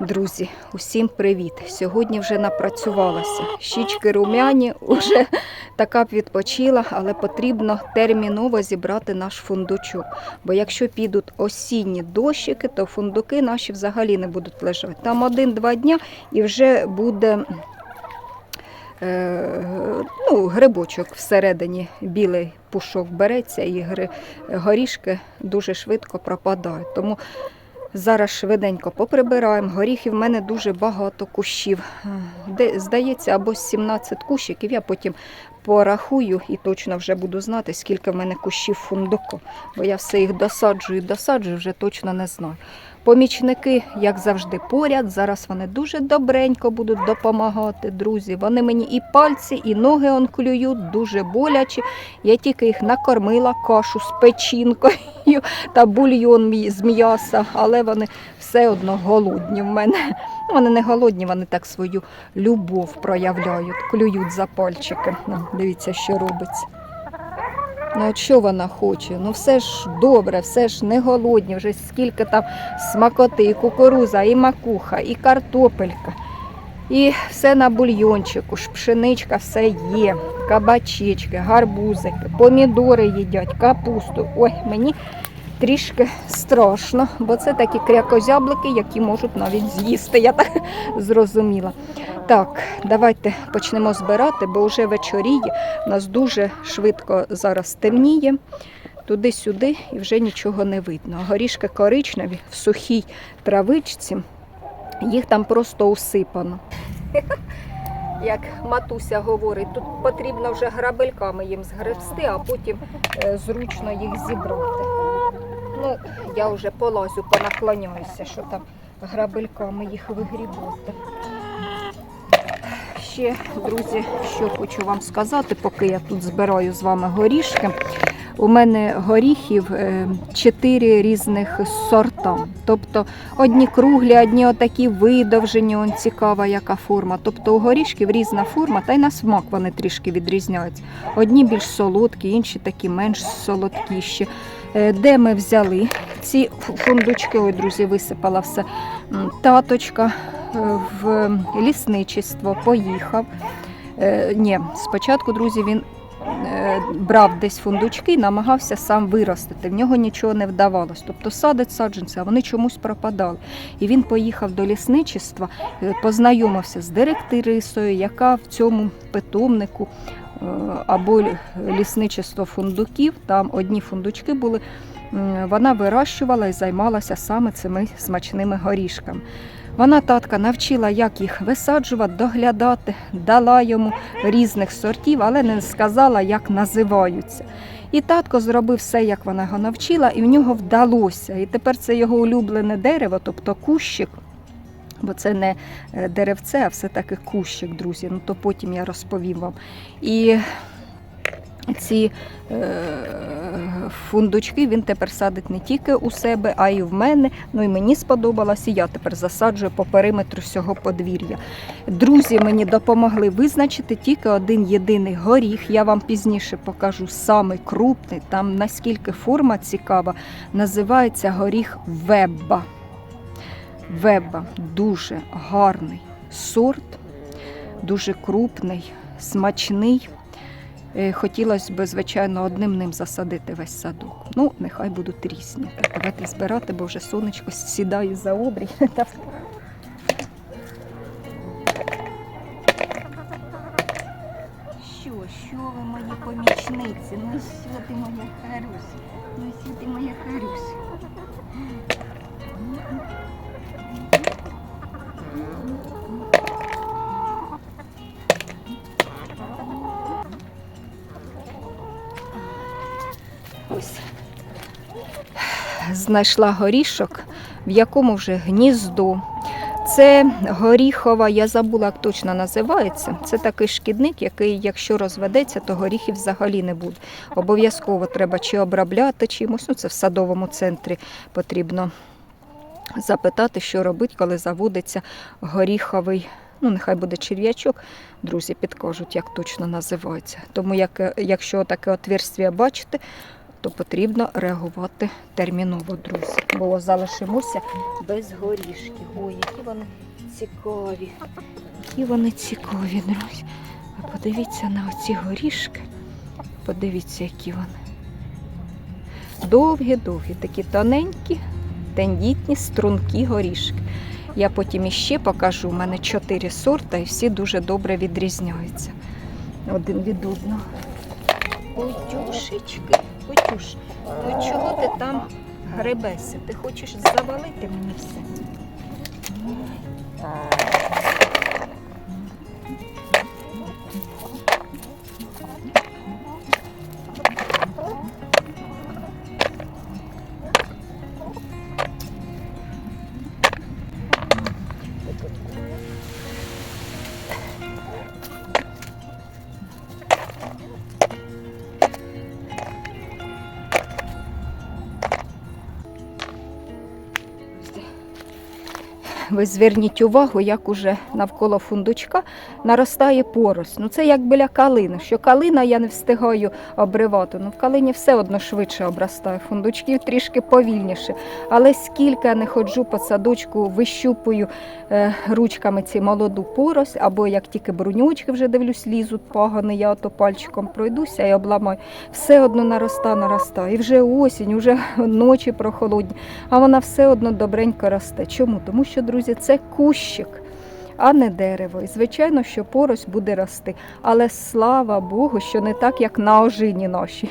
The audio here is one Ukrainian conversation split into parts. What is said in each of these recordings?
Друзі, усім привіт! Сьогодні вже напрацювалася. Щічки румяні, уже така б відпочила, але потрібно терміново зібрати наш фундучок. Бо якщо підуть осінні дощики, то фундуки наші взагалі не будуть лежати. Там один-два дня і вже буде е, ну, грибочок всередині, білий пушок береться, і горішки дуже швидко пропадають. Тому Зараз швиденько поприбираємо. Горіхів в мене дуже багато кущів. Де, здається, або 17 кущиків. Я потім порахую і точно вже буду знати, скільки в мене кущів фундуку. Бо я все їх досаджую досаджую, вже точно не знаю. Помічники, як завжди, поряд. Зараз вони дуже добренько будуть допомагати, друзі. Вони мені і пальці, і ноги он клюють, дуже боляче. Я тільки їх накормила кашу з печінкою та бульйон з м'яса, але вони все одно голодні в мене. Вони не голодні, вони так свою любов проявляють, клюють за пальчики. Ну, дивіться, що робиться. Ну, що вона хоче? Ну все ж добре, все ж не голодні, вже скільки там смакоти, і кукуруза, і макуха, і картопелька. І все на бульйончику, ж пшеничка, все є, кабачечки, гарбузики, помідори їдять, капусту. Ой, мені трішки страшно, бо це такі крякозяблики, які можуть навіть з'їсти, я так зрозуміла. Так, давайте почнемо збирати, бо вже вечоріє. У нас дуже швидко зараз темніє. Туди-сюди і вже нічого не видно. Горішки коричневі в сухій травичці, їх там просто усипано. Як матуся говорить, тут потрібно вже грабельками їм згребсти, а потім е, зручно їх зібрати. Ну, я вже полазю, понаклоняюся, що там грабельками їх вигрібати. Ще, друзі, що хочу вам сказати, поки я тут збираю з вами горішки. У мене горіхів е, чотири різних сорта. Тобто одні круглі, одні отакі видовжені, он цікава, яка форма. Тобто у горішків різна форма, та й на смак вони трішки відрізняються. Одні більш солодкі, інші такі менш солодкіші. Е, Де ми взяли ці фундучки? Ой, друзі, висипала все. Таточка е, в лісничество поїхав. Е, Ні, спочатку, друзі, він брав десь фундучки і намагався сам виростити. В нього нічого не вдавалось. Тобто садить саджанці, а вони чомусь пропадали. І він поїхав до лісничества, познайомився з директрисою, яка в цьому питомнику або лі- лісничество фундуків, там одні фундучки були. Вона вирощувала і займалася саме цими смачними горішками. Вона татка навчила, як їх висаджувати, доглядати, дала йому різних сортів, але не сказала, як називаються. І татко зробив все, як вона його навчила, і в нього вдалося. І тепер це його улюблене дерево, тобто кущик. Бо це не е, деревце, а все-таки кущик, друзі. Ну то потім я розповім вам. І ці е, фундучки він тепер садить не тільки у себе, а й в мене. Ну і мені сподобалось, і я тепер засаджую по периметру всього подвір'я. Друзі мені допомогли визначити тільки один єдиний горіх. Я вам пізніше покажу самий крупний, там наскільки форма цікава, називається горіх Вебба. Вебба дуже гарний сорт, дуже крупний, смачний. Е, Хотілося б, звичайно, одним ним засадити весь садок. Ну, нехай будуть різні. Давайте збирати, бо вже сонечко сідає за обрій. Що, що ви мої помічниці? Ну що ти моя Харусь? Ну що ти моя Харусь? Знайшла горішок, в якому вже гніздо. Це горіхова, я забула, як точно називається. Це такий шкідник, який, якщо розведеться, то горіхів взагалі не буде. Обов'язково треба чи обробляти чимось. Ну, це в садовому центрі потрібно запитати, що робити, коли заводиться горіховий. Ну, нехай буде черв'ячок, друзі підкажуть, як точно називається. Тому як, якщо таке отверстя бачите, то потрібно реагувати терміново, друзі. Бо залишимося без горішків. Ой, які вони цікаві. Які вони цікаві, друзі. А подивіться на оці горішки. Подивіться, які вони. Довгі-довгі, такі тоненькі, тендітні, стрункі горішки. Я потім іще покажу. У мене чотири сорта і всі дуже добре відрізняються один від одного. Ой, тюшечки, ой, то чого ти там гребешся? Ти хочеш завалити мені все? Ви зверніть увагу, як уже навколо фундучка наростає порость. Ну це як біля калини. Що калина я не встигаю обривати. Ну в калині все одно швидше обростає. Фундучків трішки повільніше. Але скільки я не ходжу по садочку, вищупую е, ручками ці молоду порость, або як тільки брунючки вже дивлюсь, лізуть пагони, я ото пальчиком пройдуся і обламаю. Все одно нароста, нароста. І вже осінь, вже ночі прохолодні, а вона все одно добренько росте. Чому? Тому що, друзі, це кущик. А не дерево. І звичайно, що порость буде рости. Але слава Богу, що не так, як на ожині нашій.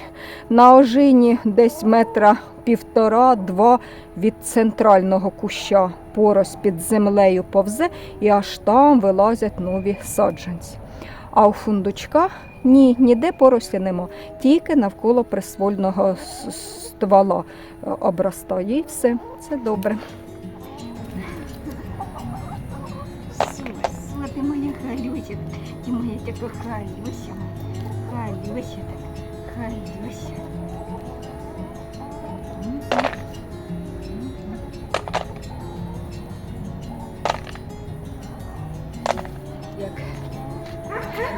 На ожині десь метра півтора-два від центрального куща порость під землею повзе і аж там вилазять нові саджанці. А у фундучка ні, ніде поросі нема, тільки навколо приствольного с- ствола е, обростає і все. Це добре. Моя халюся, ти моя така халюся, халюся, халюся.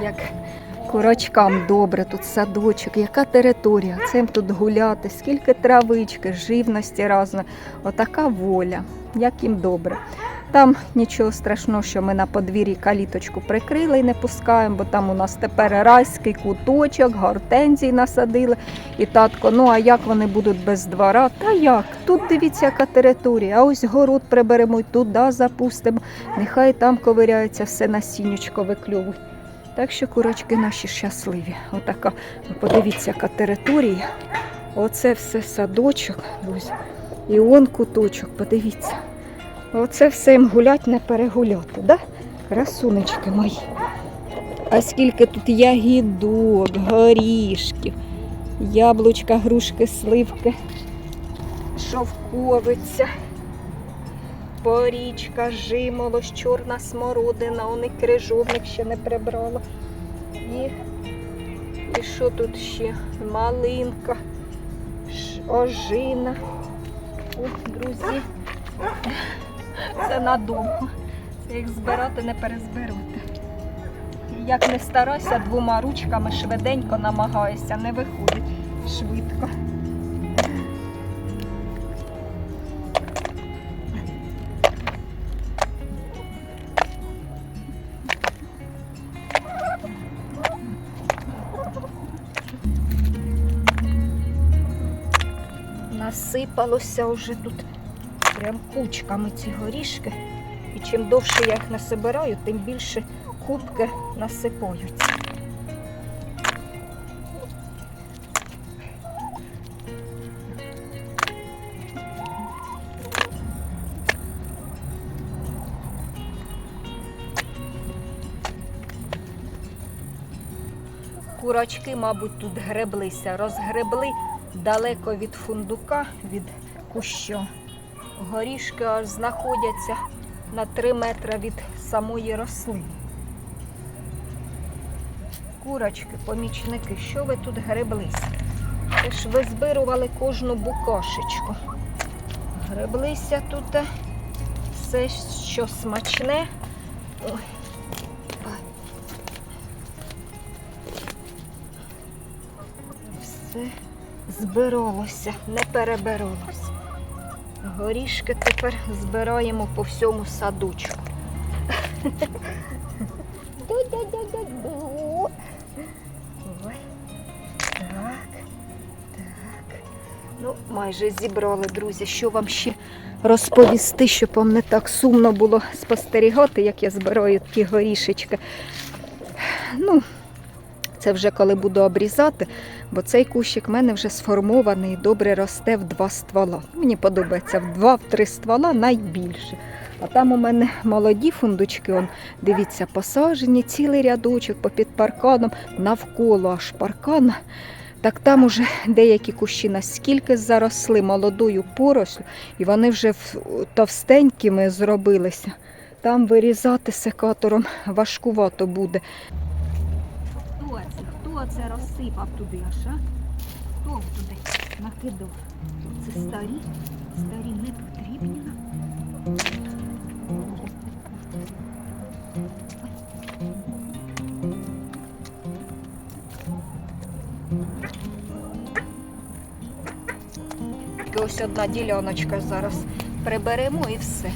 Як, курочкам добре, тут садочок, яка територія, цим тут гуляти, скільки травички, живності разної. Отака воля, як їм добре. Там нічого страшного, що ми на подвір'ї каліточку прикрили і не пускаємо, бо там у нас тепер райський куточок, гортензій насадили. І татко, ну а як вони будуть без двора? Та як? Тут дивіться, яка територія. А ось город приберемо і туди запустимо. Нехай там ковиряється, все насіннячко виклювуть. Так що курочки наші щасливі. Отака, подивіться, яка територія. Оце все садочок, друзі. І он куточок, подивіться. Оце все їм гулять не перегуляти, да? Красунечки мої. А скільки тут ягідок, горішків, яблучка, грушки, сливки, шовковиця, порічка, жимолость, чорна смородина, он і крижовник ще не прибрала. І, і що тут ще? Малинка, ожина. О, друзі. Це надовго. Це їх збирати не перезбирати. Як не старайся, двома ручками швиденько намагаюся, не виходить швидко. Насипалося вже тут прям кучками ці горішки. І чим довше я їх насобираю, тим більше кубки насипаються. Курочки, мабуть, тут греблися, розгребли далеко від фундука, від куща. Горішки аж знаходяться на 3 метри від самої рослини. Курочки, помічники, що ви тут греблися? Це ж ви збирували кожну букашечку. Греблися тут все, що смачне. Ой. Все збиралося, не перебиралося. Горішки тепер збираємо по всьому садочку. Так, так. Ну, майже зібрали, друзі. Що вам ще розповісти, щоб вам не так сумно було спостерігати, як я збираю ті горішечки. Ну, це вже коли буду обрізати, бо цей кущик в мене вже сформований, добре росте в два ствола. Мені подобається в два-три ствола найбільше. А там у мене молоді фундучки, он, дивіться, посаджені, цілий рядочок попід парканом, навколо аж паркана. Так там уже деякі кущі наскільки заросли молодою порослю, і вони вже товстенькими зробилися. Там вирізати секатором важкувато буде. Хто це? Розсипав туди аж? А? Хто туди накидав? Це старі, старі не потрібні. Ось одна діляночка зараз приберемо і все.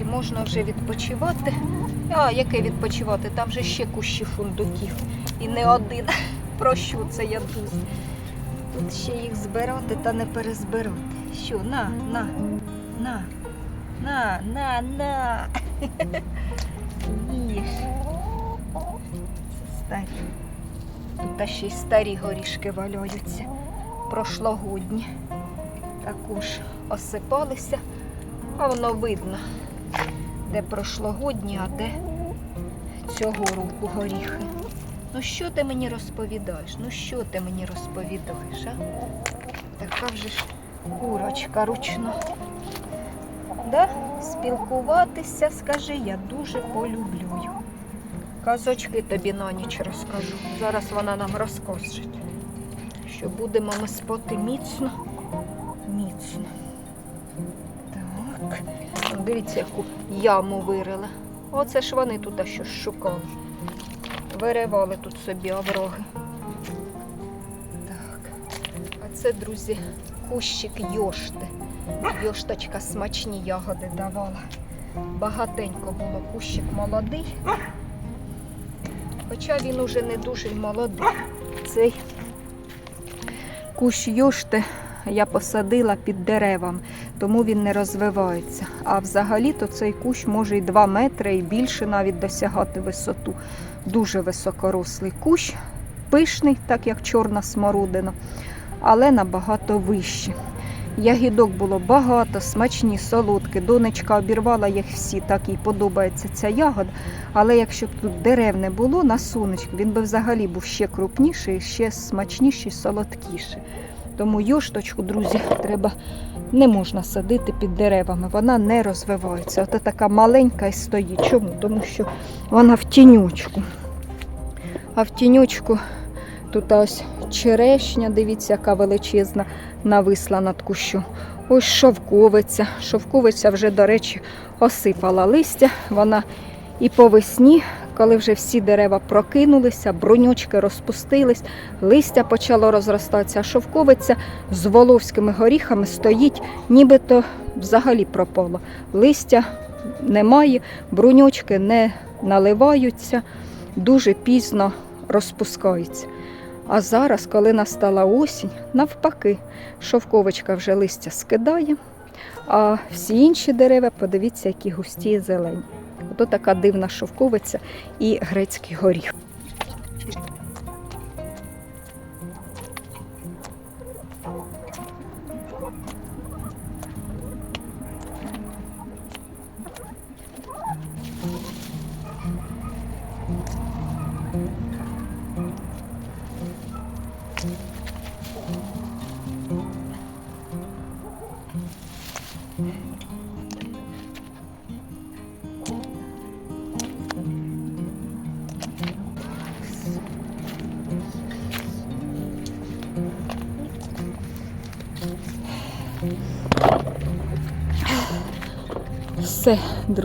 І можна вже відпочивати. А, яке відпочивати? Там же ще кущі фундуків. І не один. Про що це я друзі? Тут ще їх збирати та не перезбирати. Що, на, на, на, на, на, на. Їж. Це старі. Тут та ще й старі горішки валяються. Прошлогодні. Також осипалися, а воно видно, де прошлогодні, а де цього року горіхи. Ну що ти мені розповідаєш? Ну що ти мені розповідаєш, а? Така вже ж курочка ручна. Да? Спілкуватися, скажи, я дуже полюблю. Казочки тобі на ніч розкажу. Зараз вона нам розкаже, що будемо ми спати міцно, міцно. Так. Дивіться, яку яму вирили. Оце ж вони тут щось шукали. Виривали тут собі овроги. Так. А це, друзі, кущик йошти. Йошточка смачні ягоди давала. Багатенько було кущик молодий. Хоча він уже не дуже молодий. Цей кущ йошти я посадила під деревом, тому він не розвивається. А взагалі-то цей кущ може і 2 метри і більше навіть досягати висоту. Дуже високорослий кущ, пишний, так як чорна смородина, але набагато вищий. Ягідок було багато, смачні, солодкі. Донечка обірвала їх всі, так їй подобається ця ягода. Але якщо б тут дерев не було на сонечку, він би взагалі був ще крупніший, ще смачніший, солодкіший. Тому йошточку, друзі, треба не можна садити під деревами, вона не розвивається. Ото така маленька і стоїть. Чому? Тому що вона в тінючку. А в тінючку тут ось черешня, дивіться, яка величезна нависла над кущом. Ось шовковиця. Шовковиця вже, до речі, осипала листя. Вона і по весні, коли вже всі дерева прокинулися, бруньочки розпустились, листя почало розростатися, а шовковиця з воловськими горіхами стоїть, нібито взагалі пропало. Листя немає, бруньочки не наливаються, дуже пізно розпускаються. А зараз, коли настала осінь, навпаки, шовковичка вже листя скидає, а всі інші дерева, подивіться, які густі і зелені. Ото така дивна шовковиця і грецький горіх.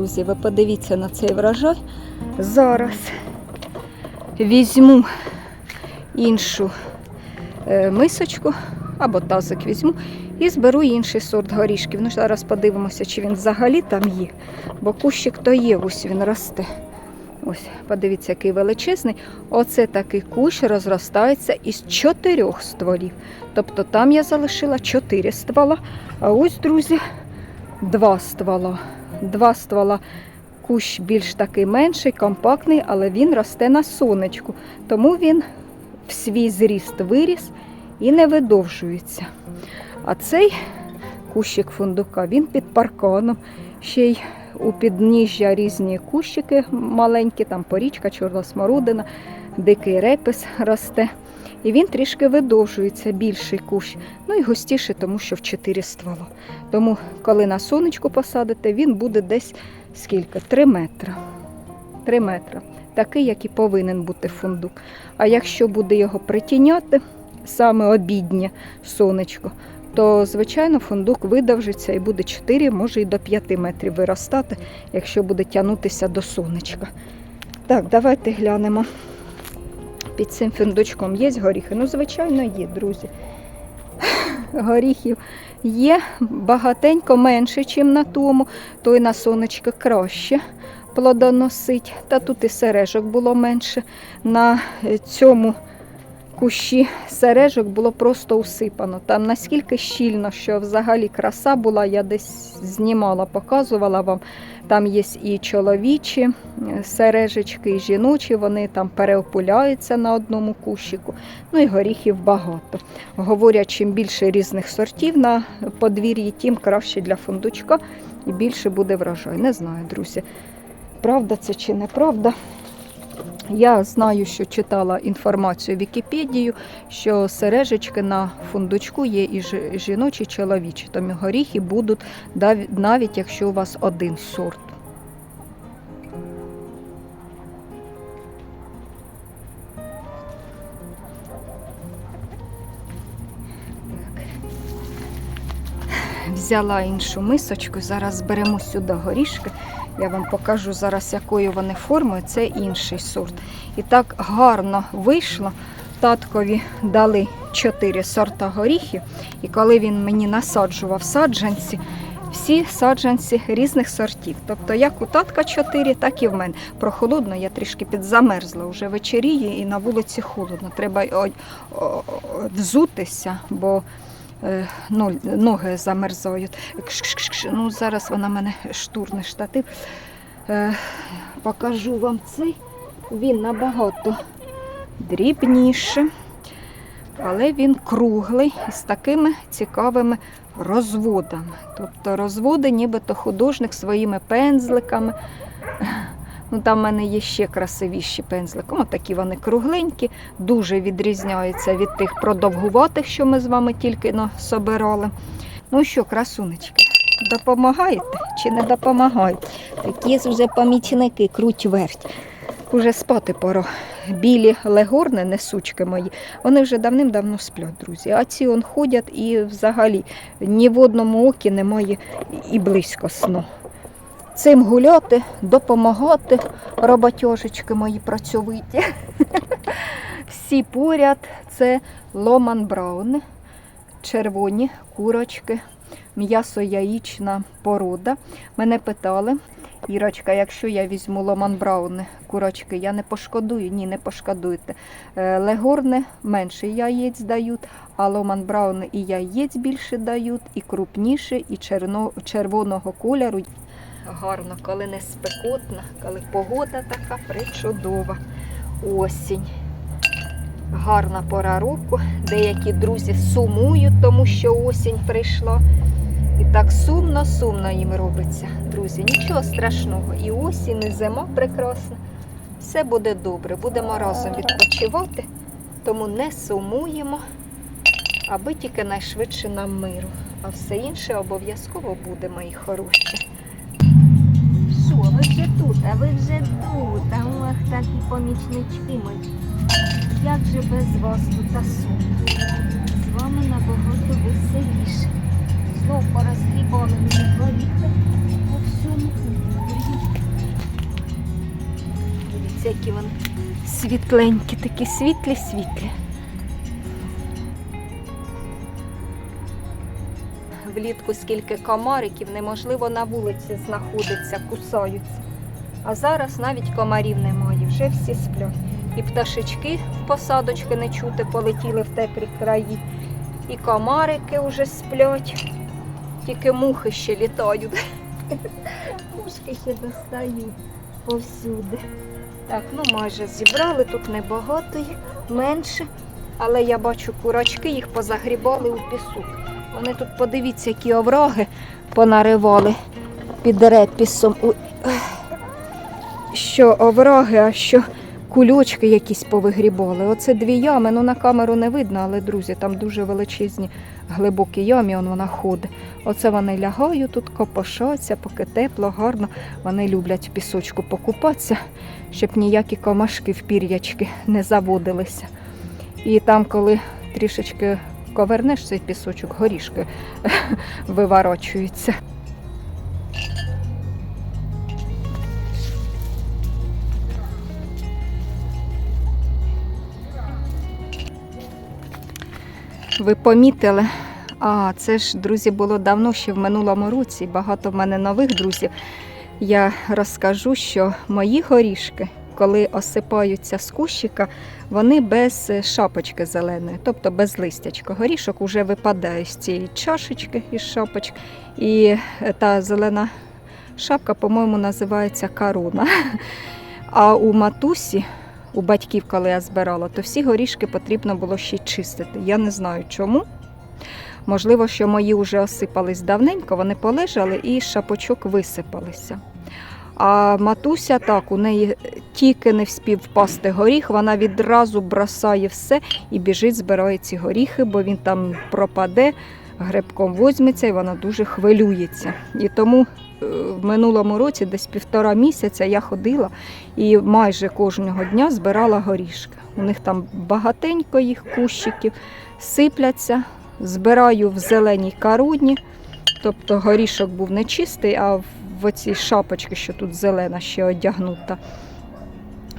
Друзі, ви подивіться на цей врожай. Зараз візьму іншу е, мисочку, або тазик візьму і зберу інший сорт горішків. Ну, зараз подивимося, чи він взагалі там є. Бо кущик то є, ось він росте. Ось, подивіться, який величезний. Оце такий кущ розростається із чотирьох стволів. Тобто там я залишила чотири ствола. А ось, друзі, два ствола. Два ствола. Кущ більш такий менший, компактний, але він росте на сонечку. Тому він в свій зріст виріс і не видовжується. А цей кущик фундука, він під парканом. Ще й у підніжжя різні кущики маленькі, там порічка, чорна смородина, дикий репис росте. І він трішки видовжується, більший кущ. Ну і густіше, тому що в 4 ствола. Тому, коли на сонечку посадите, він буде десь скільки? 3 метри. 3 метри. Такий, як і повинен бути фундук. А якщо буде його притіняти, саме обіднє сонечко, то, звичайно, фундук видовжиться і буде 4, може і до 5 метрів виростати, якщо буде тягнутися до сонечка. Так, давайте глянемо. Під цим фундучком є горіхи? Ну, звичайно, є, друзі. Горіхів є багатенько менше, ніж на тому, той на сонечко краще плодоносить. Та тут і сережок було менше. На цьому кущі сережок було просто усипано. Там наскільки щільно, що взагалі краса була, я десь знімала, показувала вам. Там є і чоловічі е, сережечки, і жіночі, вони там переопуляються на одному кущику. Ну і горіхів багато. Говорять, чим більше різних сортів на подвір'ї, тим краще для фундучка і більше буде врожай. Не знаю, друзі, правда це чи неправда. Я знаю, що читала інформацію в Вікіпедію, що сережечки на фундучку є і жіночі, і чоловічі. Тому горіхи будуть навіть якщо у вас один сорт. Взяла іншу мисочку, зараз беремо сюди горішки. Я вам покажу зараз, якою вони формою. Це інший сорт. І так гарно вийшло. Таткові дали 4 сорта горіхів. І коли він мені насаджував саджанці, всі саджанці різних сортів. Тобто як у татка 4, так і в мене. Прохолодно, я трішки підзамерзла, вже вечеріє і на вулиці холодно. Треба взутися, бо ноги замерзають. Ну, зараз вона мене штурне штатив. Е, покажу вам цей. Він набагато дрібніше, але він круглий з такими цікавими розводами. Тобто розводи, нібито художник своїми пензликами. Ну, там в мене є ще красивіші пензлики. Ось такі вони кругленькі, дуже відрізняються від тих продовгуватих, що ми з вами тільки но собирали. Ну що, красунечки, допомагаєте чи не допомагаєте? Такі вже помічники, круть верть. Уже спати пора. Білі легорни, несучки мої, вони вже давним-давно сплять, друзі. А ці он ходять і взагалі ні в одному окі немає і близько сну. Цим гуляти, допомагати, роботяжечки мої працьовиті. Всі поряд це ломан браун, червоні курочки, м'ясо-яїчна порода. Мене питали, Ірочка, якщо я візьму ломан браун курочки, я не пошкодую? Ні, не пошкодуйте. Е, Легорни менше яєць дають, а ломан браун і яєць більше дають, і крупніше, і черно, червоного кольору. Гарно, коли не спекотна, коли погода така причудова. Осінь. Гарна пора року. Деякі друзі сумують, тому що осінь прийшла. І так сумно-сумно їм робиться, друзі. Нічого страшного. І осінь, і зима прекрасна. Все буде добре. Будемо разом відпочивати, тому не сумуємо, аби тільки найшвидше нам миру. А все інше обов'язково буде, мої хороші. Що, ви вже тут, а ви вже тут, а ох, такі помічнички мої. Як же без вас тут та сумно? З вами набагато веселіше. Знов порозгрібали мені горіхи по всьому. Дивіться, які вони світленькі, такі світлі-світлі. Влітку скільки комариків, неможливо на вулиці знаходиться, кусаються. А зараз навіть комарів немає, вже всі сплять. І пташечки в посадочки не чути, полетіли в теплі краї. І комарики вже сплять, тільки мухи ще літають. Мушки ще достають повсюди. Так, ну майже зібрали, тут небагато менше. Але я бачу курочки, їх позагрібали у пісок. Вони тут, подивіться, які овраги понаривали під репісом. Що овраги, а що кульочки якісь повигрібали. Оце дві ями, ну на камеру не видно, але, друзі, там дуже величезні глибокі ямі, он вона ходить. Оце вони лягають тут, копошаться, поки тепло, гарно. Вони люблять в пісочку покупатися, щоб ніякі комашки в пір'ячки не заводилися. І там, коли трішечки ковернеш цей пісочок, горішки виворочуються. Ви помітили? А, це ж, друзі, було давно ще в минулому році. Багато в мене нових друзів. Я розкажу, що мої горішки, коли осипаються з кущика, вони без шапочки зеленої, тобто без листячка. Горішок вже випадає з цієї чашечки із шапочки. І та зелена шапка, по-моєму, називається корона. А у матусі, у батьків, коли я збирала, то всі горішки потрібно було ще чистити. Я не знаю чому. Можливо, що мої вже осипались давненько, вони полежали і шапочок висипалися. А матуся так, у неї тільки не вспів впасти горіх, вона відразу бросає все і біжить, збирає ці горіхи, бо він там пропаде, грибком возьметься і вона дуже хвилюється. І тому е, в минулому році, десь півтора місяця, я ходила і майже кожного дня збирала горішки. У них там багатенько їх кущиків, сипляться, збираю в зеленій карудні. Тобто горішок був не чистий, а в оцій шапочці, що тут зелена ще одягнута.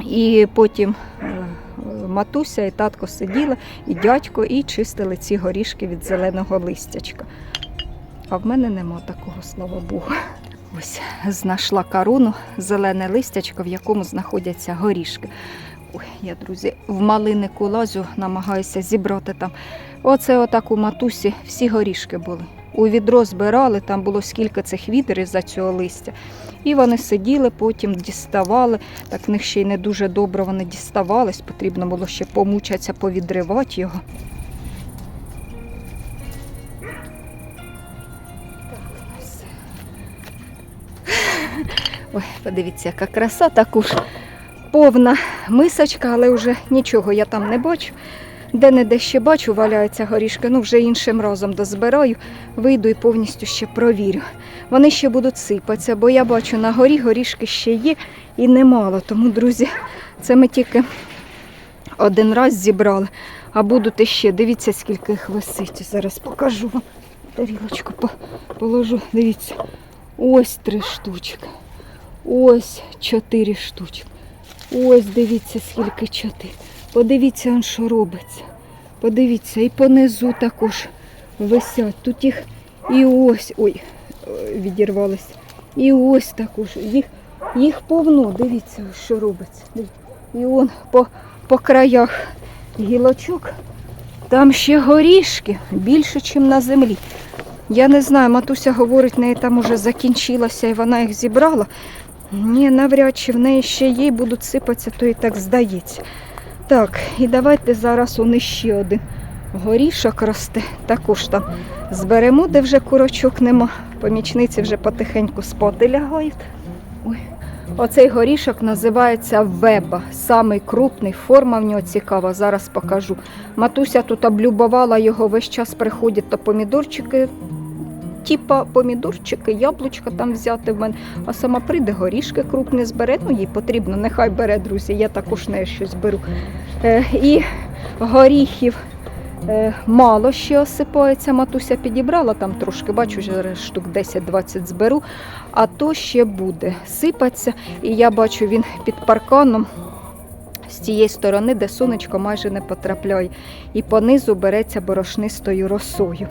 І потім е, матуся і татко сиділи, і дядько, і чистили ці горішки від зеленого листячка. А в мене нема такого, слава Богу. Ось знайшла корону, зелене листячко, в якому знаходяться горішки. Ой, я, друзі, в малинику лазю, намагаюся зібрати там. Оце отак у матусі всі горішки були. У відро збирали, там було скільки цих відер із-за цього листя. І вони сиділи, потім діставали. Так в них ще й не дуже добре вони діставались, потрібно було ще помучатися, повідривати його. Ой, подивіться, яка краса, таку ж повна мисочка, але вже нічого я там не бачу. Де-не-де ще бачу, валяються горішки, ну вже іншим разом дозбираю, вийду і повністю ще провірю. Вони ще будуть сипатися, бо я бачу на горі горішки ще є і немало. Тому, друзі, це ми тільки один раз зібрали, а будуть іще. Дивіться, скільки їх висить. Зараз покажу вам. Тарілочку положу. Дивіться. Ось три штучки. Ось чотири штучки. Ось дивіться, скільки чотири. Подивіться, що робиться. Подивіться, і понизу також висять. Тут їх і ось, ой, е, відірвалися. І ось також. Їх, їх повно. Дивіться, що робиться. І он по, по краях гілочок. Там ще горішки більше, ніж на землі. Я не знаю, матуся говорить, в неї там уже закінчилося і вона їх зібрала. Ні, навряд чи в неї ще і будуть сипатися, то і так здається. Так, і давайте зараз он іще один горішок росте. Також там зберемо, де вже курочок нема. Помічниці вже потихеньку спати лягають. Ой. Оцей горішок називається веба. Самий крупний, форма в нього цікава, зараз покажу. Матуся тут облюбувала його, весь час приходять то помідорчики, типа помідорчики, яблучка там взяти в мене, а сама прийде горішки крупні збере. Ну, їй потрібно, нехай бере, друзі, я також нею щось беру. Е, і горіхів е, мало ще осипається. Матуся підібрала там трошки, бачу, вже штук 10-20 зберу, а то ще буде сипатися. І я бачу, він під парканом. З тієї сторони, де сонечко майже не потрапляє, і понизу береться борошнистою росою.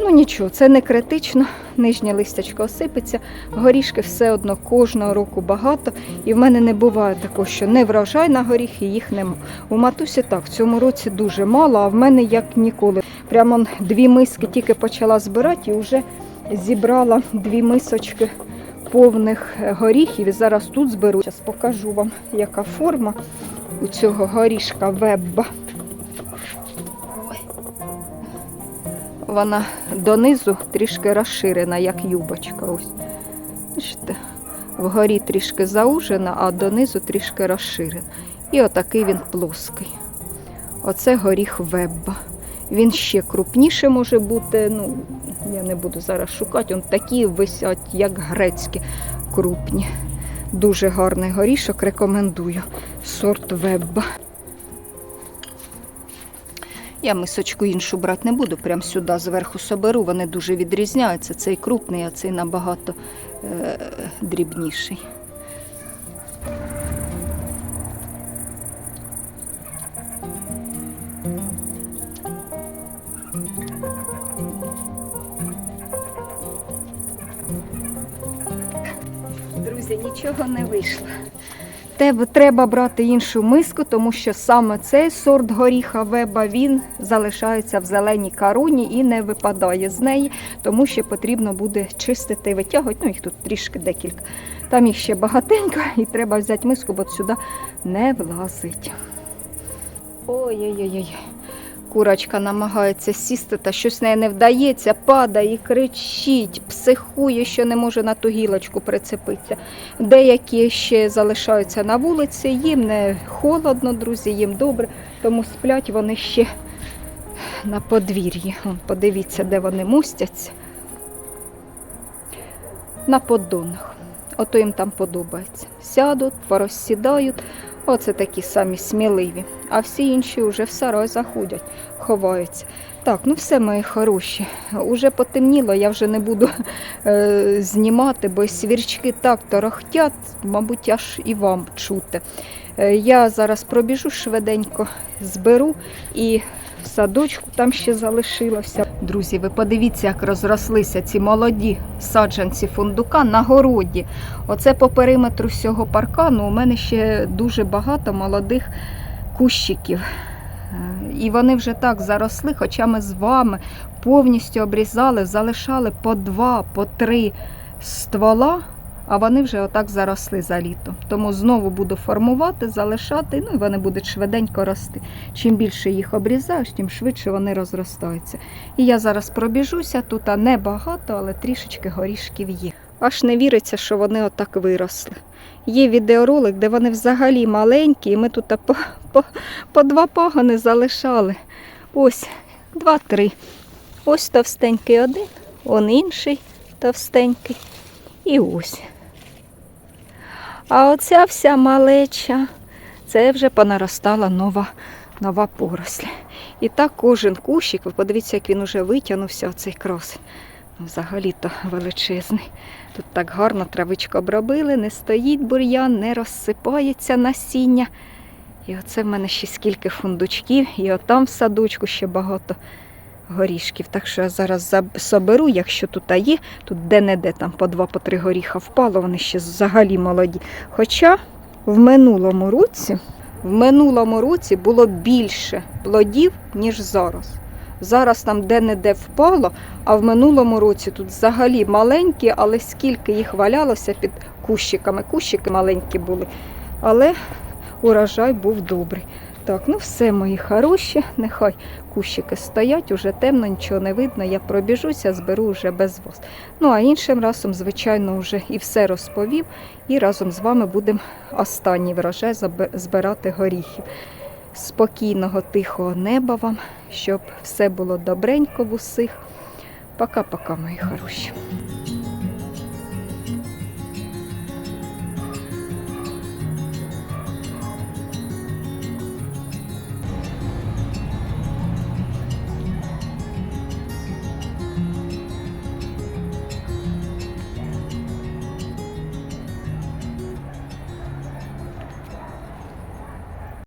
Ну нічого, це не критично. Нижнє листячко осипеться, горішки все одно кожного року багато. І в мене не буває такого, що не врожай на горіхи, їх нема. У матусі так, в цьому році дуже мало, а в мене як ніколи. Прямо дві миски тільки почала збирати і вже зібрала дві мисочки повних е, горіхів. І зараз тут зберу. Зараз покажу вам, яка форма у цього горішка вебба. Вона донизу трішки розширена, як юбочка. Ось. Бачите, вгорі трішки заужена, а донизу трішки розширена. І отакий він плоский. Оце горіх вебба. Він ще крупніше може бути. Ну, я не буду зараз шукати. Он такі висять, як грецькі, крупні. Дуже гарний горішок, рекомендую. Сорт вебба. Я мисочку іншу брати не буду, прям сюди зверху соберу. Вони дуже відрізняються. Цей крупний, а цей набагато е- дрібніший. Друзі, нічого не вийшло. Тебе треба брати іншу миску, тому що саме цей сорт горіха веба він залишається в зеленій каруні і не випадає з неї, тому що потрібно буде чистити витягувати. Ну, їх тут трішки декілька. Там їх ще багатенько, і треба взяти миску, бо сюди не влазить. Ой-ой-ой. Курочка намагається сісти, та щось неї не вдається, падає і кричить, психує, що не може на ту гілочку прицепитися. Деякі ще залишаються на вулиці, їм не холодно, друзі, їм добре, тому сплять вони ще на подвір'ї. Подивіться, де вони мустяться. На поддонах. Ото їм там подобається. Сядуть, порозсідають. Оце такі самі сміливі. А всі інші вже в сарай заходять, ховаються. Так, ну все, мої хороші. Уже потемніло, я вже не буду е, знімати, бо свірчки так торохтять, мабуть, аж і вам чути. Е, я зараз пробіжу швиденько, зберу і садочку там ще залишилося. Друзі, ви подивіться, як розрослися ці молоді саджанці фундука на городі. Оце по периметру всього паркану у мене ще дуже багато молодих кущиків. Е, І вони вже так заросли, хоча ми з вами повністю обрізали, залишали по два, по три ствола, а вони вже отак заросли за літо. Тому знову буду формувати, залишати, ну і вони будуть швиденько рости. Чим більше їх обрізаєш, тим швидше вони розростаються. І я зараз пробіжуся, тут а не багато, але трішечки горішків є. Аж не віриться, що вони отак виросли. Є відеоролик, де вони взагалі маленькі, і ми тут по, по, по два пагони залишали. Ось, два-три. Ось товстенький один, он інший товстенький. І ось. А оця вся малеча, це вже понаростала нова, нова поросль. І так кожен кущик, ви подивіться, як він уже витягнувся, оцей красень. Ну, Взагалі-то величезний. Тут так гарно травичку обробили, не стоїть бур'ян, не розсипається насіння. І оце в мене ще скільки фундучків, і отам в садочку ще багато горішків. Так що я зараз соберу, якщо тут є, тут де-не-де там по два, по три горіха впало, вони ще взагалі молоді. Хоча в минулому році, в минулому році було більше плодів, ніж зараз. Зараз там де-не-де впало, а в минулому році тут взагалі маленькі, але скільки їх валялося під кущиками. Кущики маленькі були, але урожай був добрий. Так, ну все, мої хороші, нехай кущики стоять, уже темно, нічого не видно. Я пробіжуся, зберу вже без вас. Ну а іншим разом, звичайно, вже і все розповів. І разом з вами будемо останній врожай збирати горіхів. Спокійного, тихого неба вам, щоб все було добренько в усіх. Пока-пока, мої хороші.